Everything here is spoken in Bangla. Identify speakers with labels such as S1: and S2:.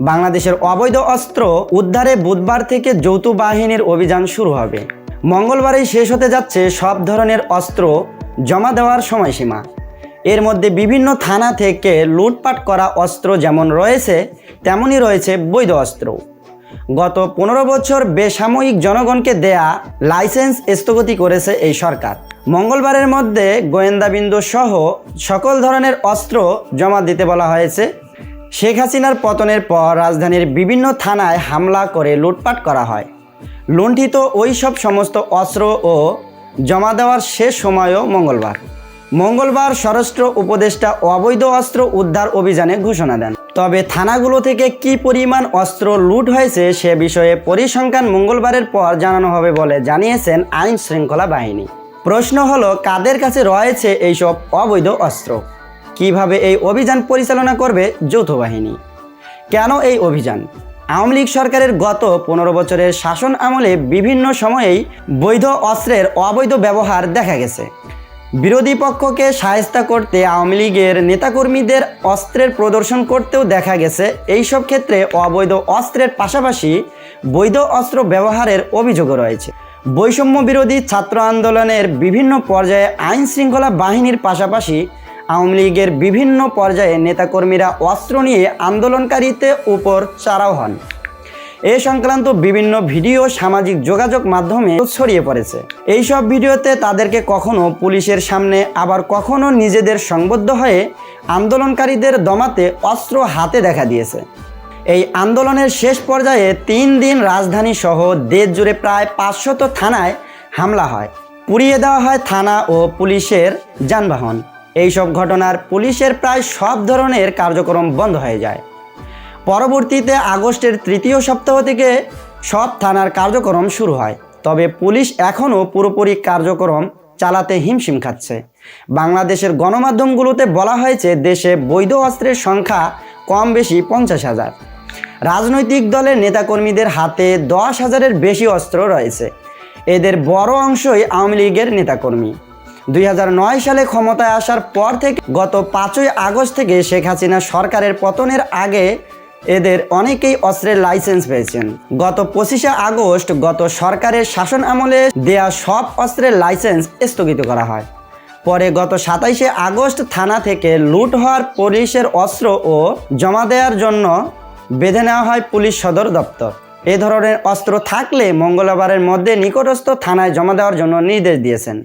S1: বাংলাদেশের অবৈধ অস্ত্র উদ্ধারে বুধবার থেকে যৌথ বাহিনীর অভিযান শুরু হবে। মঙ্গলবারেই শেষ হতে যাচ্ছে সব ধরনের অস্ত্র জমা দেওয়ার সময়সীমা। এর মধ্যে বিভিন্ন থানা থেকে লুটপাট করা অস্ত্র যেমন রয়েছে, তেমনই রয়েছে বৈধ অস্ত্র। গত পনেরো বছর বেসাময়িক জনগণকে দেয়া লাইসেন্স স্থগতি করেছে এই সরকার। মঙ্গলবারের মধ্যে গোয়েন্দাবিন্দু সহ সকল ধরনের অস্ত্র জমা দিতে বলা হয়েছে। শেখ হাসিনার পতনের পর রাজধানীর বিভিন্ন থানায় হামলা করে লুটপাট করা হয়। লুণ্ঠিত ওই সব সমস্ত অস্ত্র ও জমা দেওয়ার শেষ সময়ও মঙ্গলবার। মঙ্গলবার স্বরাষ্ট্র উপদেষ্টা অবৈধ অস্ত্র উদ্ধার অভিযানে ঘোষণা দেন। তবে থানাগুলো থেকে কি পরিমাণ অস্ত্র লুট হয়েছে সে বিষয়ে পরিসংখ্যান মঙ্গলবারের পর জানানো হবে বলে জানিয়েছেন আইন শৃঙ্খলা বাহিনী। প্রশ্ন হলো, কাদের কাছে রয়েছে এইসব অবৈধ অস্ত্র? কীভাবে এই অভিযান পরিচালনা করবে যৌথ বাহিনী? কেন এই অভিযান? আওয়ামী লীগ সরকারের গত পনেরো বছরের শাসন আমলে বিভিন্ন সময়েই বৈধ অস্ত্রের অবৈধ ব্যবহার দেখা গেছে। বিরোধী পক্ষকে সায়স্তা করতে আওয়ামী লীগের নেতাকর্মীদের অস্ত্রের প্রদর্শন করতেও দেখা গেছে। এইসব ক্ষেত্রে অবৈধ অস্ত্রের পাশাপাশি বৈধ অস্ত্র ব্যবহারের অভিযোগও রয়েছে। বৈষম্য বিরোধী ছাত্র আন্দোলনের বিভিন্ন পর্যায়ে আইন শৃঙ্খলা বাহিনীর পাশাপাশি আওয়ামী লীগের বিভিন্ন পর্যায়ে নেতাকর্মীরা অস্ত্র নিয়ে আন্দোলনকারীতে উপর চারাও হন। এ সংক্রান্ত বিভিন্ন ভিডিও সামাজিক যোগাযোগ মাধ্যমে ছড়িয়ে পড়েছে। এইসব ভিডিওতে তাদেরকে কখনো পুলিশের সামনে, আবার কখনো নিজেদের সংবদ্ধ হয়ে আন্দোলনকারীদের দমাতে অস্ত্র হাতে দেখা দিয়েছে। এই আন্দোলনের শেষ পর্যায়ে তিন দিন রাজধানী সহ দেশ জুড়ে প্রায় পাঁচশত থানায় হামলা হয়। পুড়িয়ে দেওয়া হয় থানা ও পুলিশের যানবাহন। এইসব ঘটনার পুলিশের প্রায় সব ধরনের কার্যক্রম বন্ধ হয়ে যায়। পরবর্তীতে আগস্টের তৃতীয় সপ্তাহ থেকে সব থানার কার্যক্রম শুরু হয়। তবে পুলিশ এখনও পুরোপুরি কার্যক্রম চালাতে হিমশিম খাচ্ছে। বাংলাদেশের গণমাধ্যমগুলোতে বলা হয়েছে, দেশে বৈধ অস্ত্রের সংখ্যা কম বেশি পঞ্চাশ হাজার। রাজনৈতিক দলের নেতাকর্মীদের হাতে দশ হাজারের বেশি অস্ত্র রয়েছে। এদের বড় অংশই আওয়ামী লীগের নেতাকর্মী। দুই হাজার নয় সালে ক্ষমতায় আসার পর থেকে গত পাঁচই আগস্ট থেকে শেখ হাসিনা সরকারের পতনের আগে এদের অনেকেই অস্ত্রের লাইসেন্স পেয়েছেন। গত পঁচিশে আগস্ট গত সরকারের শাসন আমলে দেয়া সব অস্ত্রের লাইসেন্স স্থগিত করা হয়। পরে গত সাতাইশে আগস্ট থানা থেকে লুট হওয়ার পুলিশের অস্ত্র ও জমা দেওয়ার জন্য বেঁধে নেওয়া হয় পুলিশ সদর দপ্তর। এ ধরনের অস্ত্র থাকলে মঙ্গলবারের মধ্যে নিকটস্থ থানায় জমা দেওয়ার জন্য নির্দেশ দিয়েছেন।